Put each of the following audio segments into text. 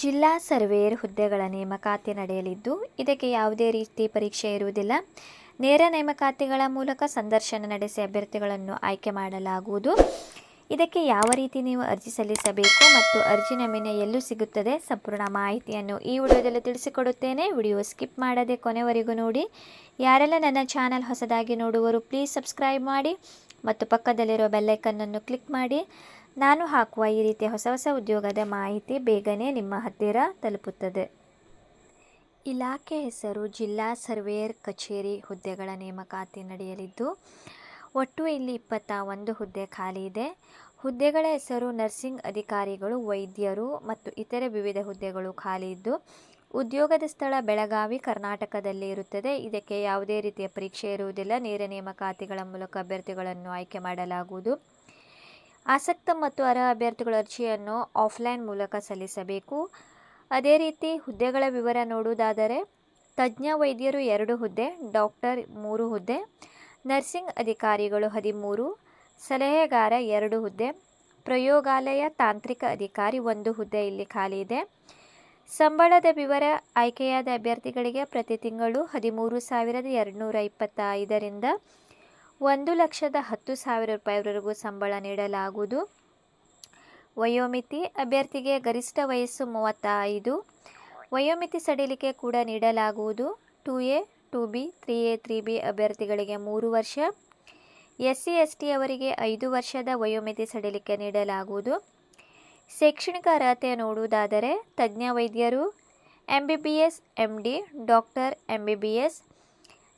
ಜಿಲ್ಲಾ ಸರ್ವೇಯರ್ ಹುದ್ದೆಗಳ ನೇಮಕಾತಿ ನಡೆಯಲಿದ್ದು, ಇದಕ್ಕೆ ಯಾವುದೇ ರೀತಿ ಪರೀಕ್ಷೆ ಇರುವುದಿಲ್ಲ. ನೇರ ನೇಮಕಾತಿಗಳ ಮೂಲಕ ಸಂದರ್ಶನ ನಡೆಸಿ ಅಭ್ಯರ್ಥಿಗಳನ್ನು ಆಯ್ಕೆ ಮಾಡಲಾಗುವುದು. ಇದಕ್ಕೆ ಯಾವ ರೀತಿ ನೀವು ಅರ್ಜಿ ಸಲ್ಲಿಸಬೇಕು ಮತ್ತು ಅರ್ಜಿ ನಮೂನೆ ಎಲ್ಲೂ ಸಿಗುತ್ತದೆ? ಸಂಪೂರ್ಣ ಮಾಹಿತಿಯನ್ನು ಈ ವಿಡಿಯೋದಲ್ಲಿ ತಿಳಿಸಿಕೊಡುತ್ತೇನೆ. ವಿಡಿಯೋ ಸ್ಕಿಪ್ ಮಾಡದೆ ಕೊನೆವರೆಗೂ ನೋಡಿ. ಯಾರೆಲ್ಲ ನನ್ನ ಚಾನಲ್ ಹೊಸದಾಗಿ ನೋಡುವರು, ಪ್ಲೀಸ್ ಸಬ್ಸ್ಕ್ರೈಬ್ ಮಾಡಿ ಮತ್ತು ಪಕ್ಕದಲ್ಲಿರೋ ಬೆಲ್ಲೈಕನ್ನನ್ನು ಕ್ಲಿಕ್ ಮಾಡಿ. ನಾನು ಹಾಕುವ ಈ ರೀತಿಯ ಹೊಸ ಹೊಸ ಉದ್ಯೋಗದ ಮಾಹಿತಿ ಬೇಗನೆ ನಿಮ್ಮ ಹತ್ತಿರ ತಲುಪುತ್ತದೆ. ಇಲಾಖೆ ಹೆಸರು ಜಿಲ್ಲಾ ಸರ್ವೇಯರ್ ಕಚೇರಿ ಹುದ್ದೆಗಳ ನೇಮಕಾತಿ ನಡೆಯಲಿದ್ದು, ಒಟ್ಟು ಇಲ್ಲಿ ಇಪ್ಪತ್ತ ಒಂದು ಹುದ್ದೆ ಖಾಲಿ ಇದೆ. ಹುದ್ದೆಗಳ ಹೆಸರು ನರ್ಸಿಂಗ್ ಅಧಿಕಾರಿಗಳು, ವೈದ್ಯರು ಮತ್ತು ಇತರೆ ವಿವಿಧ ಹುದ್ದೆಗಳು ಖಾಲಿ ಇದ್ದು, ಉದ್ಯೋಗದ ಸ್ಥಳ ಬೆಳಗಾವಿ, ಕರ್ನಾಟಕದಲ್ಲಿ ಇರುತ್ತದೆ. ಇದಕ್ಕೆ ಯಾವುದೇ ರೀತಿಯ ಪರೀಕ್ಷೆ ಇರುವುದಿಲ್ಲ. ನೇರ ನೇಮಕಾತಿಗಳ ಮೂಲಕ ಅಭ್ಯರ್ಥಿಗಳನ್ನು ಆಯ್ಕೆ ಮಾಡಲಾಗುವುದು. ಆಸಕ್ತ ಮತ್ತು ಅರ್ಹ ಅಭ್ಯರ್ಥಿಗಳ ಅರ್ಜಿಯನ್ನು ಆಫ್ಲೈನ್ ಮೂಲಕ ಸಲ್ಲಿಸಬೇಕು. ಅದೇ ರೀತಿ ಹುದ್ದೆಗಳ ವಿವರ ನೋಡುವುದಾದರೆ, ತಜ್ಞ ವೈದ್ಯರು ಎರಡು ಹುದ್ದೆ, ಡಾಕ್ಟರ್ ಮೂರು ಹುದ್ದೆ, ನರ್ಸಿಂಗ್ ಅಧಿಕಾರಿಗಳು ಹದಿಮೂರು, ಸಲಹೆಗಾರ ಎರಡು ಹುದ್ದೆ, ಪ್ರಯೋಗಾಲಯ ತಾಂತ್ರಿಕ ಅಧಿಕಾರಿ ಒಂದು ಹುದ್ದೆ ಇಲ್ಲಿ ಖಾಲಿ ಇದೆ. ಸಂಬಳದ ವಿವರ ಆಯ್ಕೆಯಾದ ಅಭ್ಯರ್ಥಿಗಳಿಗೆ ಪ್ರತಿ ತಿಂಗಳು ಹದಿಮೂರು ಸಾವಿರದ ಎರಡುನೂರ ಇಪ್ಪತ್ತೈದರಿಂದ ಒಂದು ಲಕ್ಷದ ಹತ್ತು ಸಾವಿರ ರೂಪಾಯಿವರೆಗೂ ಸಂಬಳ ನೀಡಲಾಗುವುದು. ವಯೋಮಿತಿ ಅಭ್ಯರ್ಥಿಗೆ ಗರಿಷ್ಠ ವಯಸ್ಸು ಮೂವತ್ತೈದು. ವಯೋಮಿತಿ ಸಡಿಲಿಕೆ ಕೂಡ ನೀಡಲಾಗುವುದು. Two A, two B, three A, three B ಅಭ್ಯರ್ಥಿಗಳಿಗೆ ಮೂರು ವರ್ಷ. ಎಸ್ ಸಿ ಎಸ್ ಟಿ ಅವರಿಗೆ ಐದು ವರ್ಷದ ವಯೋಮಿತಿ ಸಡಿಲಿಕೆ ನೀಡಲಾಗುವುದು. ಶೈಕ್ಷಣಿಕ ಅರ್ಹತೆ ನೋಡುವುದಾದರೆ ತಜ್ಞ ವೈದ್ಯರು M B B S M D doctor M B B S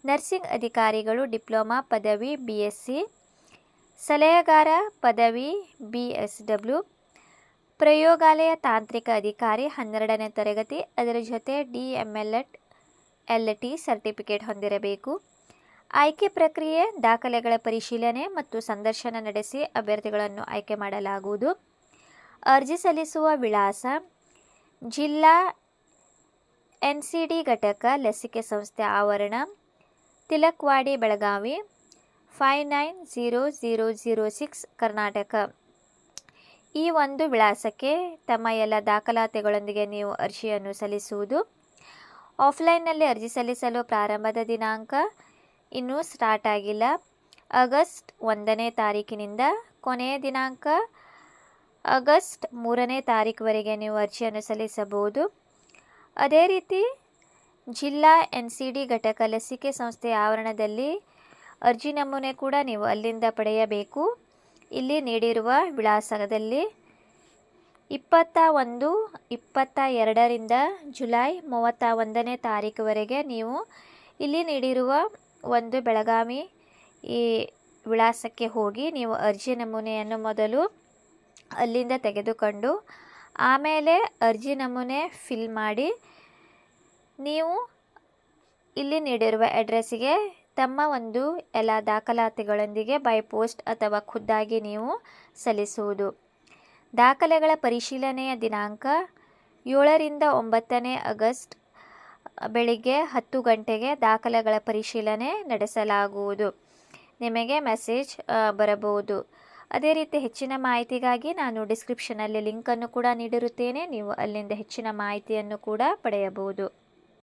nursing ಅಧಿಕಾರಿಗಳು ಡಿಪ್ಲೊಮಾ ಪದವಿ ಬಿ ಎಸ್ ಸಿ ಸಲಹೆಗಾರ ಪದವಿ ಬಿ ಎಸ್ ಡಬ್ಲ್ಯೂ ಪ್ರಯೋಗಾಲಯ ತಾಂತ್ರಿಕ ಅಧಿಕಾರಿ ಹನ್ನೆರಡನೇ ತರಗತಿ. ಅದರ ಜೊತೆ D M L at L T certificate ಹೊಂದಿರಬೇಕು. ಆಯ್ಕೆ ಪ್ರಕ್ರಿಯೆ, ದಾಖಲೆಗಳ ಪರಿಶೀಲನೆ ಮತ್ತು ಸಂದರ್ಶನ ನಡೆಸಿ ಅಭ್ಯರ್ಥಿಗಳನ್ನು ಆಯ್ಕೆ ಮಾಡಲಾಗುವುದು. ಅರ್ಜಿ ಸಲ್ಲಿಸುವ ವಿಳಾಸ, ಜಿಲ್ಲಾ ಎನ್ ಸಿ ಡಿ ಘಟಕ ಲಸಿಕೆ ಸಂಸ್ಥೆ ಆವರಣ Tilakwadi, Belagavi five nine zero zero zero six Karnataka. ಈ ಒಂದು ವಿಳಾಸಕ್ಕೆ ತಮ್ಮ ಎಲ್ಲ ದಾಖಲಾತಿಗಳೊಂದಿಗೆ ನೀವು ಅರ್ಜಿಯನ್ನು ಸಲ್ಲಿಸುವುದು. ಆಫ್ಲೈನ್ನಲ್ಲಿ ಅರ್ಜಿ ಸಲ್ಲಿಸಲು ಪ್ರಾರಂಭದ ದಿನಾಂಕ ಇನ್ನೂ ಸ್ಟಾರ್ಟ್ ಆಗಿಲ್ಲ. ಆಗಸ್ಟ್ ಒಂದನೇ ತಾರೀಕಿನಿಂದ ಕೊನೆಯ ದಿನಾಂಕ ಆಗಸ್ಟ್ ಮೂರನೇ ತಾರೀಕುವರೆಗೆ ನೀವು ಅರ್ಜಿಯನ್ನು ಸಲ್ಲಿಸಬಹುದು. ಅದೇ ರೀತಿ ಜಿಲ್ಲಾ ಎನ್ ಸಿ ಡಿ ಘಟಕ ಲಸಿಕೆ ಸಂಸ್ಥೆಯ ಆವರಣದಲ್ಲಿ ಅರ್ಜಿ ನಮೂನೆ ಕೂಡ ನೀವು ಅಲ್ಲಿಂದ ಪಡೆಯಬೇಕು. ಇಲ್ಲಿ ನೀಡಿರುವ ವಿಳಾಸದಲ್ಲಿ ಇಪ್ಪತ್ತ ಒಂದು ಇಪ್ಪತ್ತ ಎರಡರಿಂದ ಜುಲೈ ಮೂವತ್ತ ಒಂದನೇ ತಾರೀಕುವರೆಗೆ ನೀವು ಇಲ್ಲಿ ನೀಡಿರುವ ಒಂದು ಬೆಳಗಾವಿ ಈ ವಿಳಾಸಕ್ಕೆ ಹೋಗಿ ನೀವು ಅರ್ಜಿ ನಮೂನೆಯನ್ನು ಮೊದಲು ಅಲ್ಲಿಂದ ತೆಗೆದುಕೊಂಡು ಆಮೇಲೆ ಅರ್ಜಿ ನಮೂನೆ ಫಿಲ್ ಮಾಡಿ ನೀವು ಇಲ್ಲಿ ನೀಡಿರುವ ಅಡ್ರೆಸ್ಸಿಗೆ ತಮ್ಮ ಒಂದು ಎಲ್ಲ ದಾಖಲಾತಿಗಳೊಂದಿಗೆ ಬೈ ಪೋಸ್ಟ್ ಅಥವಾ ಖುದ್ದಾಗಿ ನೀವು ಸಲ್ಲಿಸುವುದು. ದಾಖಲೆಗಳ ಪರಿಶೀಲನೆಯ ದಿನಾಂಕ ಏಳರಿಂದ ಒಂಬತ್ತನೇ ಆಗಸ್ಟ್ ಬೆಳಿಗ್ಗೆ ಹತ್ತು ಗಂಟೆಗೆ ದಾಖಲೆಗಳ ಪರಿಶೀಲನೆ ನಡೆಸಲಾಗುವುದು. ನಿಮಗೆ ಮೆಸೇಜ್ ಬರಬಹುದು. ಅದೇ ರೀತಿ ಹೆಚ್ಚಿನ ಮಾಹಿತಿಗಾಗಿ ನಾನು ಡಿಸ್ಕ್ರಿಪ್ಷನಲ್ಲಿ ಲಿಂಕನ್ನು ಕೂಡ ನೀಡಿರುತ್ತೇನೆ. ನೀವು ಅಲ್ಲಿಂದ ಹೆಚ್ಚಿನ ಮಾಹಿತಿಯನ್ನು ಕೂಡ ಪಡೆಯಬಹುದು.